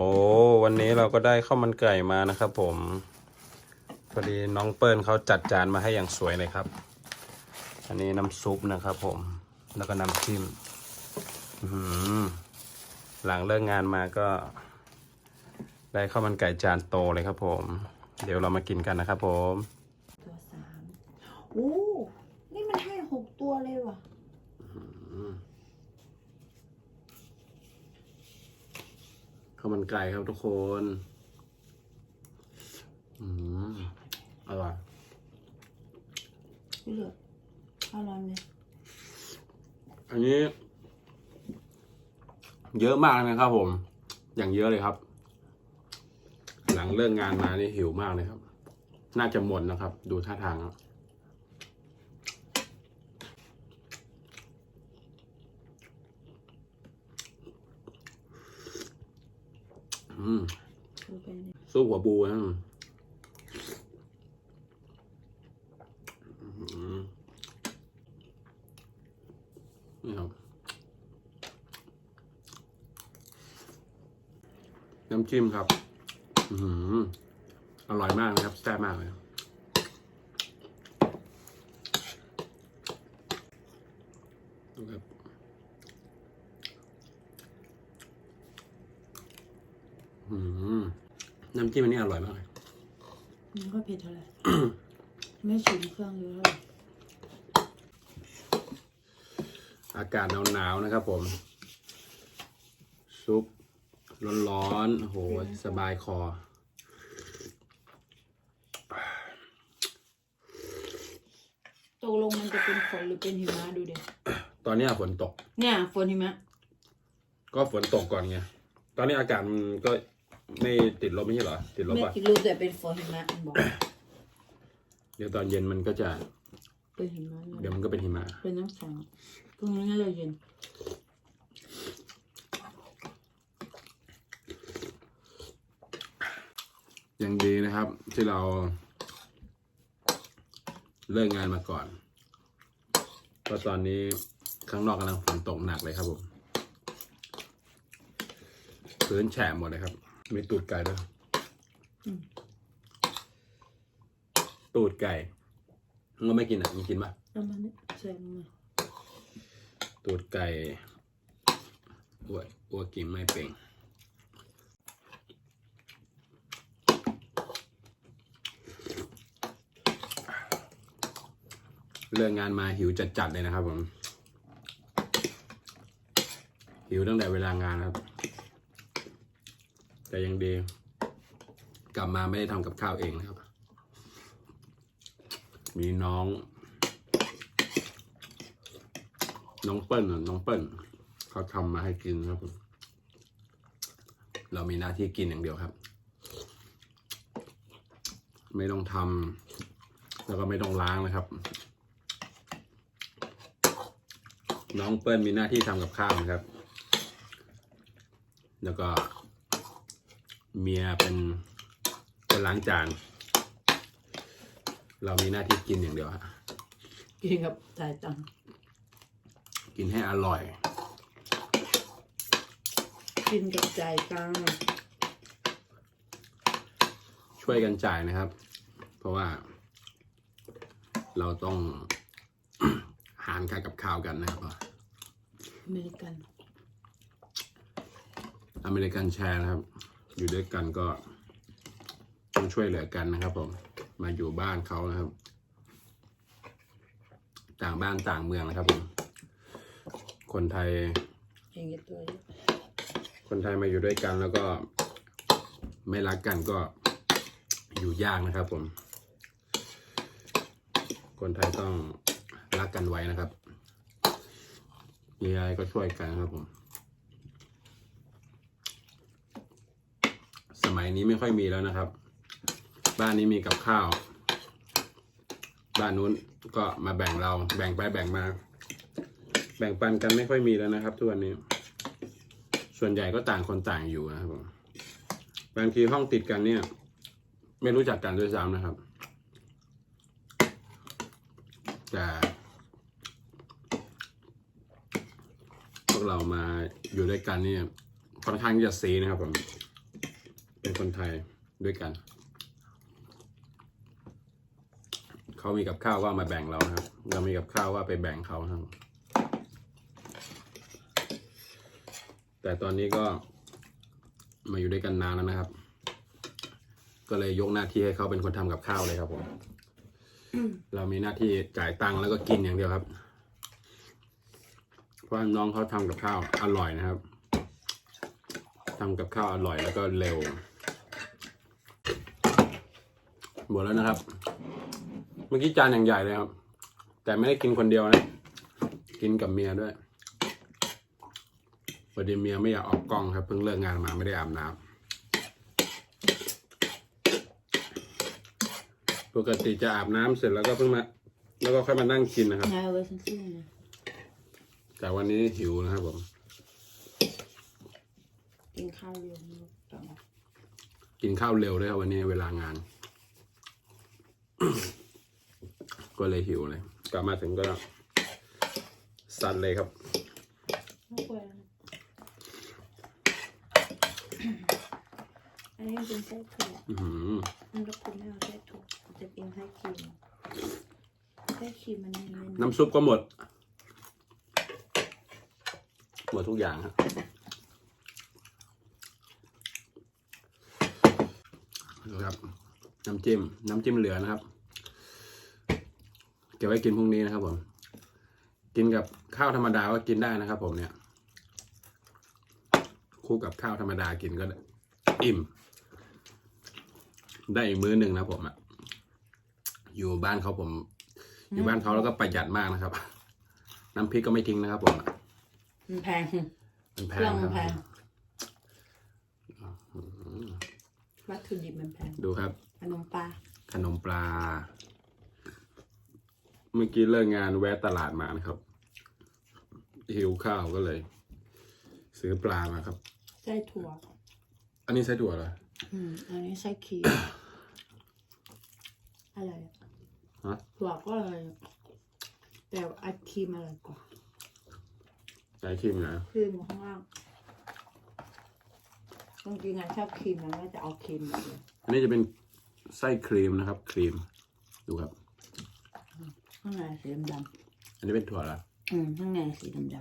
โอ้วันนี้เราก็ได้ข้าวมันไก่มานะครับผมพอดีน้องเปิ้ลเขาจัดจานมาให้อย่างสวยเลยครับ อันนี้น้ำซุปนะครับผมแล้วก็น้ำจิ้มอื้อหือหลังเลิกงานมาก็ ได้ข้าวมันไก่จานโตเลยครับผม เดี๋ยวเรามากินกันนะครับผมตัวสามโอ้นี่มันให้หกตัวเลยว่ะ ข้าวมันไก่ครับทุกคน อืมอร่อยพี่เหลืออร่อยไหมอันนี้ เยอะมากนะครับผม อย่างเยอะเลยครับ หลังเลิกงานมานี่หิวมากเลยครับ น่าจะหมดนะครับ ดูท่าทางครับ อืมดูไปเนี่ยสู้หัวบูนะนี่ครับน้ำจิ้มครับ อือหือร่อยมากนะครับ แซ่บมากเลยครับอืม น้ำจิ้มอันนี้อร่อยมากเลยมันก็เผ็ดเท่าไหร่ ไม่ชิมเครื่องเยอะเท่าไหร่อากาศหนาวๆนะครับผม ซุปร้อนๆโอ้โห สบายคอ ตกลงมันจะเป็นฝนหรือเป็นหิมะดูเด็ตอนเนี้ยฝนตก เนี่ย ฝนหิมะ ก็ฝนตกก่อนไง ตอนนี้อากาศมันก็ ไม่ติดลบไม่ใช่เหรอ ติดลบไม่ป่ะ คิดรู้แต่เป็นฝนหิมะมันบอกเดี๋ยวตอนเย็นมันก็จะ เป็นหิมะเดี๋ยวมันก็เป็นหิมะ เป็นน้ำแข็งพรุ่งนี้น่าจะเย็นยังดีนะครับ ที่เรา เลิกงานมาก่อน เพราะตอนนี้ข้างนอกกำลังฝนตกหนักเลยครับผม พื้นแฉะหมดเลยครับ มีตูดไก่ด้วยอืมตูดไก่มึงก็ไม่กินอะมึงกินปะเอามาเนี่ยใส่ลงมาตูดไก่อ้วอ้วกินไม่เป็นเลิกงานมาหิวจัดๆเลยนะครับผม หิวตั้งแต่เวลางานครับ แต่ยังดี กลับมาไม่ได้ทำกับข้าวเองนะครับ มีน้อง น้องเปิ้ลน้องเปิ้ลเขาทำมาให้กินครับ เรามีหน้าที่กินอย่างเดียวครับ ไม่ต้องทำแล้วก็ไม่ต้องล้างนะครับ น้องเปิ้ลมีหน้าที่ทำกับข้าวนะครับ แล้วก็ เมียเป็นคนล้างจาน เรามีหน้าที่กินอย่างเดียวฮะกินกับจ่ายตังค์กินให้อร่อย กินกับจ่ายตังค์ช่วยกันจ่ายนะครับ เพราะว่า เราต้อง หารค่ากับข้าวกันนะครับอเมริกัน อเมริกันแชร์นะครับ อยู่ด้วยกันก็ต้องช่วยเหลือกันนะครับ ผม มาอยู่บ้านเขานะครับ ต่างบ้านต่างเมืองนะครับผมคนไทย คนไทยมาอยู่ด้วยกันแล้วก็ ไม่รักกันก็อยู่ยากนะครับ ผม คนไทยต้องรักกันไว้นะครับมีอะไรก็ช่วยกันครับผม สมัยนี้ไม่ค่อยมีแล้วนะครับ บ้านนี้มีกับข้าว บ้านนู้นก็มาแบ่งเราแบ่งไปแบ่งมา แบ่งปันกันไม่ค่อยมีแล้วนะครับทุกวันนี้ ส่วนใหญ่ก็ต่างคนต่างอยู่นะครับผมบางทีห้องติดกันเนี่ย ไม่รู้จักกันด้วยซ้ำนะครับแต่พวกเรามาอยู่ด้วยกันเนี่ยค่อนข้างจะซีนะครับผม เป็นคนไทยด้วยกัน เขามีกับข้าวก็เอามาแบ่งเรานะครับ เรามีกับข้าวก็ไปแบ่งเขาครับ แต่ตอนนี้ก็มาอยู่ด้วยกันนานแล้วนะครับ ก็เลยยกหน้าที่ให้เขาเป็นคนทำกับข้าวเลยครับผมเรามีหน้าที่จ่ายตังค์แล้วก็กินอย่างเดียวครับ เพราะน้องเขาทำกับข้าวอร่อยนะครับ ทำกับข้าวอร่อยแล้วก็เร็ว หมดแล้วนะครับ เมื่อกี้จานอย่างใหญ่เลยครับ แต่ไม่ได้กินคนเดียวนะ กินกับเมียด้วยพอดีเมียไม่อยากออกกล้องครับ เพิ่งเลิกงานมาไม่ได้อาบน้ำปกติจะอาบน้ำเสร็จแล้วก็เพิ่งมา แล้วก็ค่อยมานั่งกินนะครับนายเอาไว้ฉันซื้อนะแต่วันนี้หิวนะครับผม กินข้าวเร็วนะต่อมากินข้าวเร็วด้วยครับวันนี้เวลางาน ก็เลยหิวเลย กลับมาถึงก็สั่นเลยครับไม่ควรอันนี้เป็นไส้ถั่วอื้อหือมันก็คุณไม่เอาไส้ถั่วจะกินไส้ครีมไส้ครีมมันเน้นๆน้ำซุปก็หมด หมดทุกอย่างครับ ดูครับ น้ำจิ้ม น้ำจิ้มเหลือนะครับ เก็บไว้กินพรุ่งนี้นะครับผม กินกับข้าวธรรมดาก็กินได้นะครับ ผมเนี่ย คู่กับข้าวธรรมดากินก็อิ่ม ได้อีกมื้อหนึ่งนะครับผมอะอยู่บ้านเขาผม อยู่บ้านเขาแล้วก็ประหยัดมากนะครับ น้ำพริกก็ไม่ทิ้งนะครับ ผมอะมันแพงมันแพเครื่องงคมัรันบแพง วัตถุดิบมันแพงดูครับ ขนมปลาขนมปลา เมื่อกี้เลิกงานแวะตลาดมานะครับ หิวข้าวก็เลย ซื้อปลามาครับ ไส้ถั่ว อันนี้ใส่ถั่วเหรออืมอันนี้ไส้ครีมอะไรอะฮะถั่วก็อะไรอะแต่ไอครีมอะไรกว่าใส่ครีมนะครีมอยู่ข้างล่าง จริงๆอะชอบครีมนะว่าจะเอาครีมอย่างเดียวอันนี้จะเป็นไส้ครีมนะครับ ครีม ดูครับ ข้างในสีดำอันนี้เป็นถั่วเหรอๆอืมข้างในสีด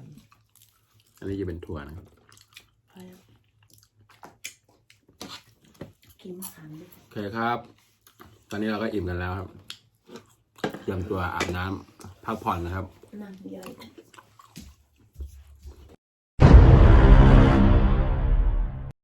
ำอันนี้จะเป็นถั่วนะครับ ๆพอแล้วกินมะขามด้วยโอเคครับ ตอนนี้เราก็อิ่มกันแล้วครับ เตรียมตัวอาบน้ำพักผ่อนนะครับนั่งเยอะ